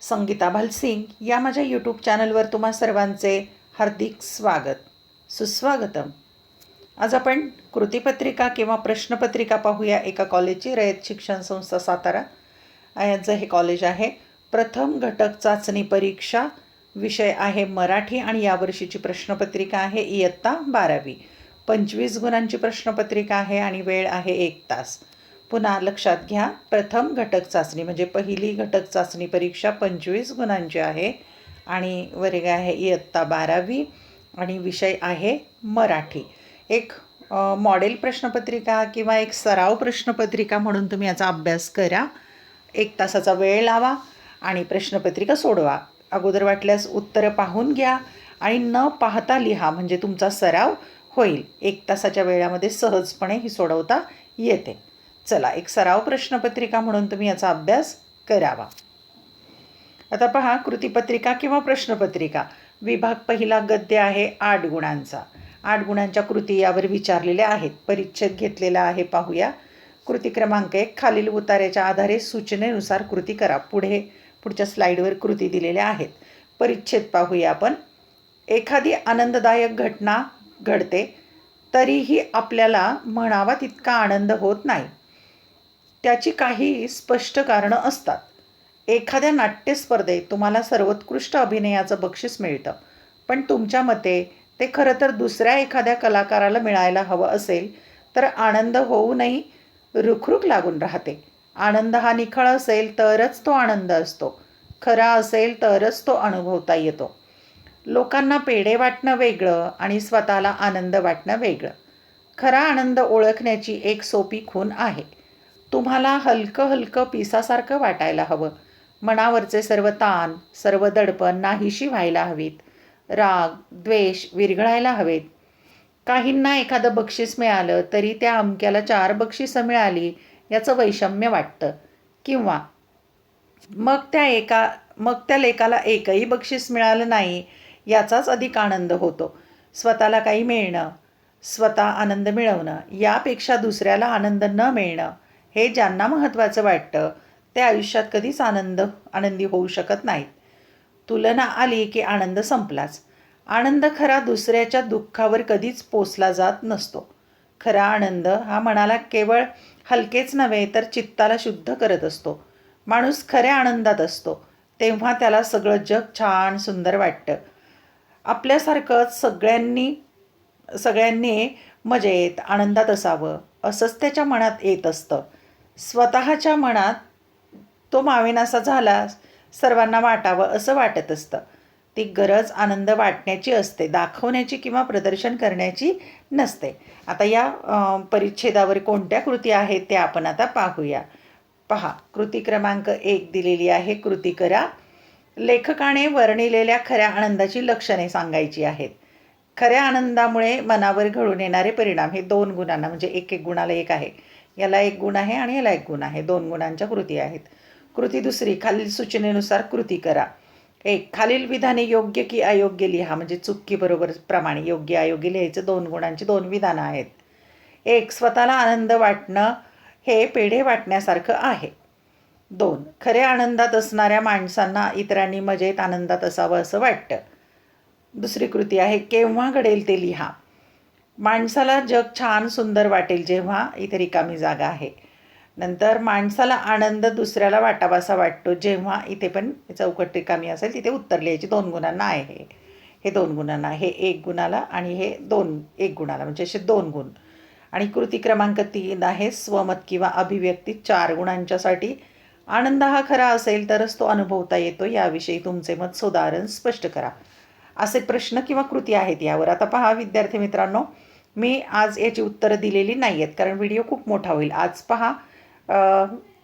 संगीता भालसिंग या माझ्या यूट्यूब चॅनलवर तुम्हा सर्वांचे हार्दिक स्वागत. सुस्वागतम. आज आपण कृतीपत्रिका किंवा प्रश्नपत्रिका पाहूया. एका कॉलेजची रयत शिक्षण संस्था सातारा. यांचं हे कॉलेज आहे. प्रथम घटक चाचणी परीक्षा विषय आहे मराठी आणि यावर्षीची प्रश्नपत्रिका आहे इयत्ता बारावी. पंचवीस गुणांची प्रश्नपत्रिका आहे आणि वेळ आहे एक तास. पुन्हा लक्षात घ्या प्रथम घटक चाचणी म्हणजे पहिली घटक चाचणी परीक्षा पंचवीस गुणांची आहे आणि वर्ग आहे इयत्ता बारावी आणि विषय आहे मराठी. एक मॉडेल प्रश्नपत्रिका किंवा एक सराव प्रश्नपत्रिका म्हणून तुम्ही याचा अभ्यास करा. एक तासाचा वेळ लावा आणि प्रश्नपत्रिका सोडवा. अगोदर वाटल्यास उत्तरं पाहून घ्या आणि न पाहता लिहा म्हणजे तुमचा सराव होईल. एक तासाच्या वेळामध्ये सहजपणे ही सोडवता येते. चला एक सराव प्रश्नपत्रिका म्हणून तुम्ही याचा अभ्यास करावा. आता पहा कृतीपत्रिका किंवा प्रश्नपत्रिका. विभाग पहिला गद्य आहे आठ गुणांचा. आठ गुणांच्या कृती यावर विचारलेल्या आहेत. परिच्छेद घेतलेला आहे पाहूया. कृती क्रमांक एक खालील उतार्याच्या आधारे सूचनेनुसार कृती करा. पुढे पुढच्या स्लाईडवर कृती दिलेल्या आहेत. परिच्छेद पाहूया आपण. एखादी आनंददायक घटना घडते तरीही आपल्याला म्हणावा तितका आनंद होत नाही. त्याची काही स्पष्ट कारणं असतात. एखाद्या नाट्यस्पर्धेत तुम्हाला सर्वोत्कृष्ट अभिनयाचं बक्षीस मिळतं. पण तुमच्या मते ते खरं तर दुसऱ्या एखाद्या कलाकाराला मिळायला हवं असेल तर आनंद होऊनही रुखरुख लागून राहते. आनंद हा निखळ असेल तरच तो आनंद असतो. खरा असेल तरच तो अनुभवता येतो. लोकांना पेढे वाटणं वेगळं आणि स्वतःला आनंद वाटणं वेगळं. खरा आनंद ओळखण्याची एक सोपी खून आहे. तुम्हाला हलकं हलकं पिसासारखं वाटायला हवं. मनावरचे सर्व ताण सर्व दडपण नाहीशी व्हायला हवीत. राग द्वेष विरघळायला हवेत. काहींना एखादं बक्षीस मिळालं तरी त्या अमक्याला चार बक्षिसं मिळाली याचं वैषम्य वाटतं. किंवा मग त्या एका मग त्या लेकाला एकही बक्षीस मिळालं नाही याचाच अधिक आनंद होतो. स्वतःला काही मिळणं स्वतः आनंद मिळवणं यापेक्षा दुसऱ्याला आनंद न मिळणं हे ज्यांना महत्त्वाचं वाटतं ते आयुष्यात कधीच आनंद आनंदी होऊ शकत नाहीत. तुलना आली की आनंद संपलाच. आनंद खरा दुसऱ्याच्या दुःखावर कधीच पोचला जात नसतो. खरा आनंद हा मनाला केवळ हलकेच नव्हे तर चित्ताला शुद्ध करत असतो. माणूस खऱ्या आनंदात असतो तेव्हा त्याला सगळं जग छान सुंदर वाटतं. आपल्यासारखंच सगळ्यांनी सगळ्यांनी मजेत आनंदात असावं असंच त्याच्या मनात येत असतं. स्वतःच्या मनात तो मावेनासा झाला सर्वांना वाटावं असं वाटत असतं. ती गरज आनंद वाटण्याची असते दाखवण्याची किंवा प्रदर्शन करण्याची नसते. आता या परिच्छेदावर कोणत्या कृती आहेत त्या आपण आता पाहूया. पहा कृती क्रमांक एक दिलेली आहे कृती करा. लेखकाने वर्णिलेल्या खऱ्या आनंदाची लक्षणे सांगायची आहेत. खऱ्या आनंदामुळे मनावर घडून येणारे परिणाम हे दोन गुणांना म्हणजे एक एक गुणाला एक आहे. याला एक गुण आहे आणि याला एक गुण आहे. दोन गुणांच्या कृती आहेत. कृती दुसरी खालील सूचनेनुसार कृती करा. एक खालील विधाने योग्य की अयोग्य लिहा. म्हणजे चुकी बरोबर प्रमाणे योग्य अयोग्य लिहायचं दोन गुणांची दोन विधानं आहेत. एक स्वतःला आनंद वाटणं हे पेढे वाटण्यासारखं आहे. दोन खऱ्या आनंदात असणाऱ्या माणसांना इतरांनी मजेत आनंदात असावं असं वाटतं. दुसरी कृती आहे केव्हा घडेल ते लिहा. माणसाला जग छान सुंदर वाटेल जेव्हा इथे रिकामी जागा आहे. नंतर माणसाला आनंद दुसऱ्याला वाटावासा वाटतो जेव्हा इथे पण चौकट रिकामी असेल तिथे उत्तर लिहायची दोन गुणांना आहे. हे हे दोन गुणांना हे एक गुणाला आणि हे दोन एक गुणाला म्हणजे असे दोन गुण. आणि कृती क्रमांक तीन आहे स्वमत किंवा अभिव्यक्ती चार गुणांच्यासाठी. आनंद हा खरा असेल तरच तो अनुभवता येतो याविषयी तुमचे मत सुधारण स्पष्ट करा. असे प्रश्न किंवा कृती आहेत यावर. आता पहा विद्यार्थी मित्रांनो मी आज याची उत्तरं दिलेली नाही आहेत कारण व्हिडिओ खूप मोठा होईल. आज पहा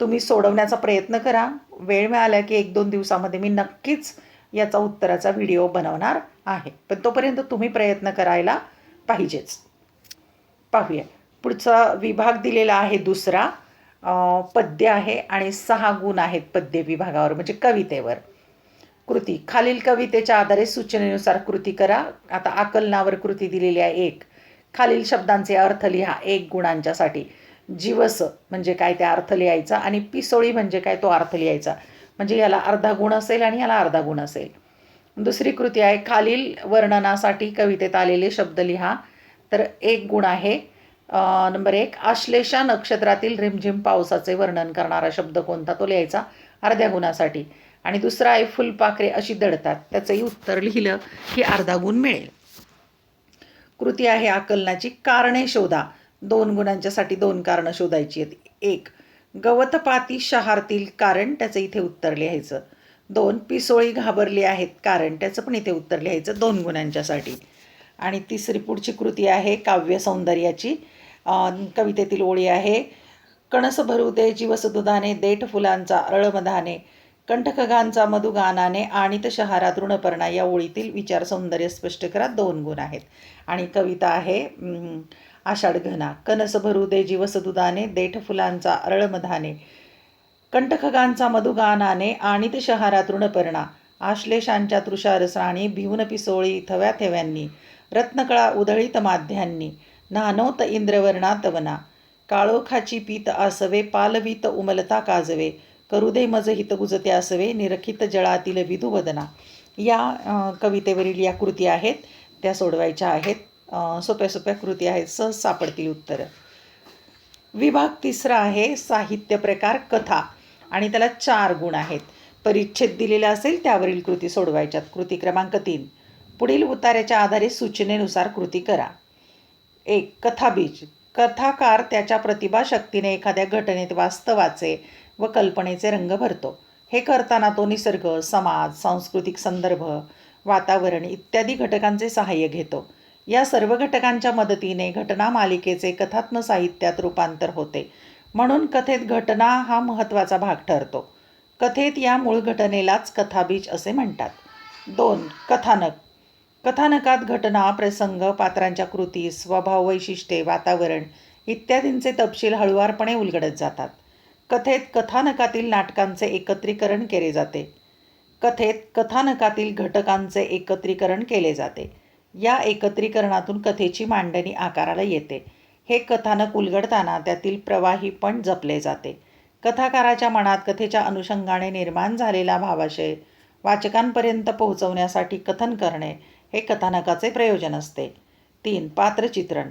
तुम्ही सोडवण्याचा प्रयत्न करा. वेळ मिळाला की एक दोन दिवसामध्ये मी नक्कीच याचा उत्तराचा व्हिडिओ बनवणार आहे. पण तोपर्यंत तुम्ही प्रयत्न करायला पाहिजेच. पाहूया. पुढचा विभाग दिलेला आहे दुसरा. पद्य आहे आणि सहा गुण आहेत पद्य विभागावर म्हणजे कवितेवर. कृती. खालील कवितेच्या आधारे सूचनेनुसार कृती करा. आता आकलनावर कृती दिलेली आहे एक. खालील शब्दांचे अर्थ लिहा. एक गुणांच्यासाठी. जीवस म्हणजे काय? ते अर्थ लिहायचा आणि पिसोळी म्हणजे काय? तो अर्थ लिहायचा. म्हणजे याला अर्धा गुण असेल आणि याला अर्धा गुण असेल. दुसरी कृती आहे. खालील वर्णनासाठी कवितेत आलेले शब्द लिहा. तर एक गुण आहे. नंबर एक. आश्लेषा नक्षत्रातील रिमझिम पावसाचे वर्णन करणारा शब्द कोणता? तो लिहायचा. अर्ध्या गुणासाठी. आणि दुसरा आहे फुलपाखरे अशी दडतात. त्याचंही उत्तर लिहिलं की अर्धा गुण मिळेल. कृती आहे आकलनाची कारणे शोधा. दोन गुणांच्यासाठी दोन कारणं शोधायची आहेत. एक गवतपाती शहारतील कारण त्याचं इथे उत्तर लिहायचं. दोन पिसोळी घाबरली आहेत कारण त्याचं पण इथे उत्तर लिहायचं दोन गुणांच्यासाठी. आणि तिसरी पुढची कृती आहे काव्य सौंदर्याची. कवितेतील ओळी आहे कणस भरू दे जीवसदुधाने देठ फुलांचा अळमधाने कंठखगांचा मधुगानाने आणि त शहारा तृणपर्णा या ओळीतील विचार सौंदर्य स्पष्ट करा दोन गुण आहेत. आणि कविता आहे आषाढघना कनस भरू दे जीवसदुधाने देठ फुलांचा अरळमधाने. कंठखगांचा मधुगानाने आणि ते शहारा तृणपर्णा आश्लेषांच्या तृषारसराणी भिवन पिसोळी थव्या थेव्यांनी रत्नकळा उधळीत माध्यांनी नानोत इंद्रवर्णा तवना काळोखाची पीत आसवे पालवीत उमलता काजवे करू दे मज हित गुजते असवे निरखित जळातील विधुवदना या कवितेवरील या कृती आहेत त्या सोडवायच्या आहेत. सोप्या सोप्या कृती आहेत सहज सापडतील उत्तरं. विभाग तिसरा आहे साहित्य प्रकार कथा. आणि त्याला चार गुण आहेत. परिच्छेद दिलेला असेल त्यावरील कृती सोडवायच्यात. कृती क्रमांक तीन. पुढील उतार्याच्या आधारे सूचनेनुसार कृती करा. एक कथाबीज. कथाकार त्याच्या प्रतिभाशक्तीने एखाद्या घटनेत वास्तवाचे व कल्पनेचे रंग भरतो. हे करताना तो निसर्ग समाज सांस्कृतिक संदर्भ वातावरण इत्यादी घटकांचे सहाय्य घेतो. या सर्व घटकांच्या मदतीने घटना मालिकेचे कथात्म साहित्यात रूपांतर होते. म्हणून कथेत घटना हा महत्त्वाचा भाग ठरतो. कथेत या मूळ घटनेलाच कथाबीज असे म्हणतात. दोन कथानक. कथानकात घटना प्रसंग पात्रांच्या कृती स्वभाव वैशिष्ट्ये वातावरण इत्यादींचे तपशील हळुवारपणे उलगडत जातात. कथेत कथानकातील नाटकांचे एकत्रीकरण केले जाते. कथेत कथानकातील घटकांचे एकत्रीकरण केले जाते. या एकत्रीकरणातून कथेची मांडणी आकाराला येते. हे कथानक उलगडताना त्यातील प्रवाही पण जपले जाते. कथाकाराच्या मनात कथेच्या अनुषंगाने निर्माण झालेला भावाशय वाचकांपर्यंत पोहोचवण्यासाठी कथन करणे हे कथानकाचे प्रयोजन असते. तीन पात्रचित्रण.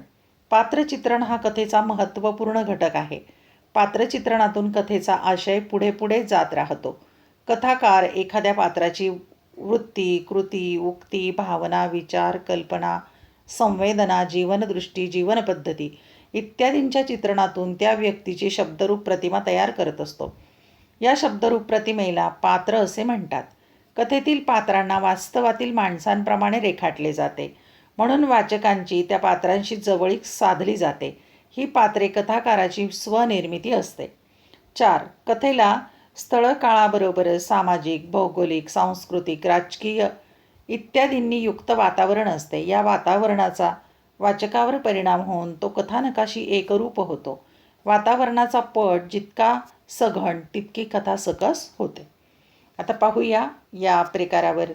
पात्रचित्रण हा कथेचा महत्त्वपूर्ण घटक आहे. पात्रचित्रणातून कथेचा आशय पुढे पुढे जात राहतो. कथाकार एखाद्या पात्राची वृत्ती कृती उक्ती भावना विचार कल्पना संवेदना जीवनदृष्टी जीवनपद्धती इत्यादींच्या चित्रणातून त्या व्यक्तीची शब्दरूप प्रतिमा तयार करत असतो. या शब्दरूप प्रतिमेला पात्र असे म्हणतात. कथेतील पात्रांना वास्तवातील माणसांप्रमाणे रेखाटले जाते. म्हणून वाचकांची त्या पात्रांशी जवळीक साधली जाते. ही पात्रे कथाकाराची स्वनिर्मिती असते. चार कथेला स्थळ काळाबरोबर सामाजिक भौगोलिक सांस्कृतिक राजकीय इत्यादींनी युक्त वातावरण असते. या वातावरणाचा वाचकावर परिणाम होऊन तो कथानकाशी एकरूप होतो. वातावरणाचा पट जितका सघन तितकी कथा सकस होते. आता पाहूया या प्रकारावर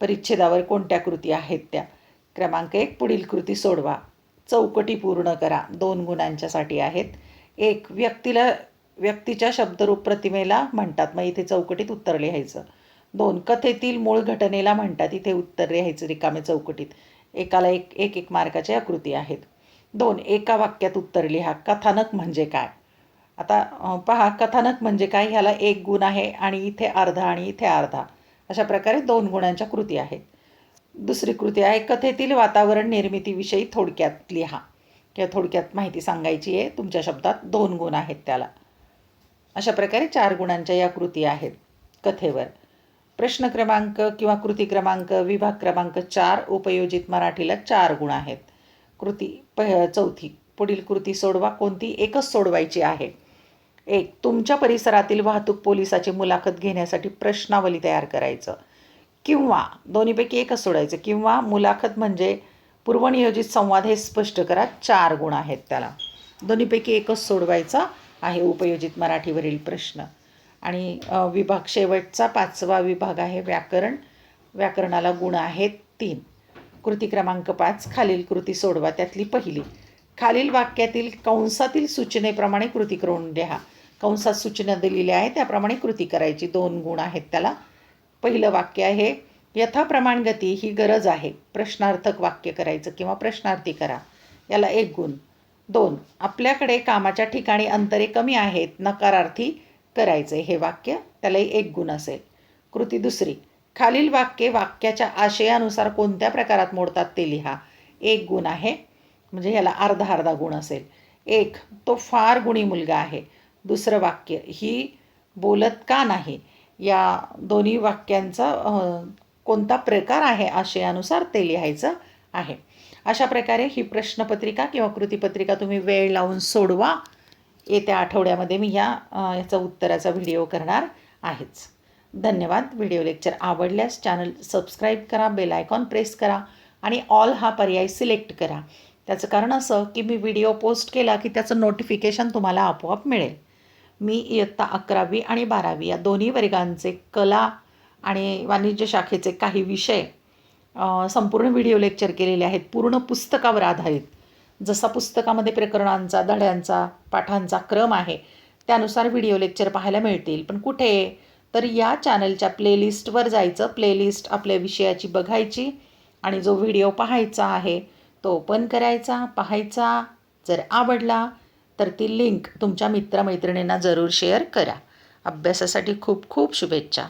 परिच्छेदावर कोणत्या कृती आहेत त्या. क्रमांक एक पुढील कृती सोडवा. चौकटी पूर्ण करा. दोन गुणांच्यासाठी आहेत. एक व्यक्तीला व्यक्तीच्या शब्दरूप प्रतिमेला म्हणतात. मग इथे चौकटीत उत्तर लिहायचं. दोन कथेतील मूळ घटनेला म्हणतात. इथे उत्तर लिहायचं रिकामे चौकटीत. एकाला एक एक एक मार्काच्या या कृती आहेत. दोन एका वाक्यात उत्तर लिहा. कथानक म्हणजे काय? आता पहा कथानक म्हणजे काय? ह्याला एक गुण आहे आणि इथे अर्धा आणि इथे अर्धा. अशा प्रकारे दोन गुणांच्या कृती आहेत. दुसरी कृती आहे कथेतील वातावरण निर्मितीविषयी थोडक्यात लिहा. किंवा थोडक्यात माहिती सांगायची आहे तुमच्या शब्दात दोन गुण आहेत त्याला. अशा प्रकारे चार गुणांच्या या कृती आहेत. कथेवर. प्रश्न क्रमांक किंवा कृती क्रमांक विभाग क्रमांक चार उपयोजित मराठीला चार गुण आहेत. कृती पह चौथी. पुढील कृती सोडवा कोणती? एकच सोडवायची आहे. एक तुमच्या परिसरातील वाहतूक पोलिसाची मुलाखत घेण्यासाठी प्रश्नावली तयार करायचं. किंवा दोन्हीपैकी एकच सोडायचं. किंवा मुलाखत म्हणजे पूर्वनियोजित संवाद हे स्पष्ट करा. चार गुण आहेत त्याला. दोन्हीपैकी एकच सोडवायचा आहे उपयोजित मराठीवरील प्रश्न. आणि विभाग शेवटचा पाचवा विभाग आहे व्याकरण. व्याकरणाला गुण आहेत तीन. कृती क्रमांक पाच खालील कृती सोडवा त्यातली पहिली. खालील वाक्यातील कंसातील सूचनेप्रमाणे कृती करून लिहा कंसात सूचना दिलेल्या आहे त्याप्रमाणे कृती करायची. दोन गुण आहेत त्याला. पहिलं वाक्य आहे यथाप्रमाण गती ही गरज आहे. प्रश्नार्थक वाक्य करायचं किंवा प्रश्नार्थी करा. याला एक गुण. दोन आपल्याकडे कामाच्या ठिकाणी अंतरे कमी आहेत नकारार्थी करायचे हे वाक्य त्यालाही एक गुण असेल. कृती दुसरी खालील वाक्ये वाक्याच्या आशयानुसार कोणत्या प्रकारात मोडतात ते लिहा. एक गुण आहे म्हणजे ह्याला अर्धा अर्धा गुण असेल. एक तो फार गुणी मुलगा आहे. दुसरं वाक्य ही बोलत का नाही? या दोन्ही वाक्यांचा कोणता प्रकार आहे आशयानुसार ते लिहायचं आहे. अशा प्रकारे ही प्रश्नपत्रिका किंवा कृतीपत्रिका तुम्ही वेळ लावून सोडवा. येत्या आठवड्यामध्ये मी या याचा उत्तराचा व्हिडिओ करणार आहेच. धन्यवाद. व्हिडिओ लेक्चर आवडल्यास चॅनल सबस्क्राईब करा बेल आयकॉन प्रेस करा आणि ऑल हा पर्याय सिलेक्ट करा. त्याचं कारण असं की मी व्हिडिओ पोस्ट केला की त्याचं नोटिफिकेशन तुम्हाला आपोआप मिळेल. मी इयत्ता अकरावी आणि बारावी या दोन्ही वर्गांचे कला आणि वाणिज्य शाखेचे काही विषय संपूर्ण व्हिडिओ लेक्चर केलेले आहेत. पूर्ण पुस्तकावर आधारित. जसा पुस्तकामध्ये प्रकरणांचा धड्यांचा पाठांचा क्रम आहे त्यानुसार व्हिडिओ लेक्चर पाहायला मिळतील. पण कुठे? तर या चॅनलच्या प्लेलिस्टवर जायचं. प्लेलिस्ट आपल्या विषयाची बघायची आणि जो व्हिडिओ पाहायचा आहे तो ओपन करायचा पाहायचा. जर आवडला तर ती लिंक तुमच्या मित्रमैत्रिणींना जरूर शेअर करा. अभ्यासासाठी खूप खूप शुभेच्छा.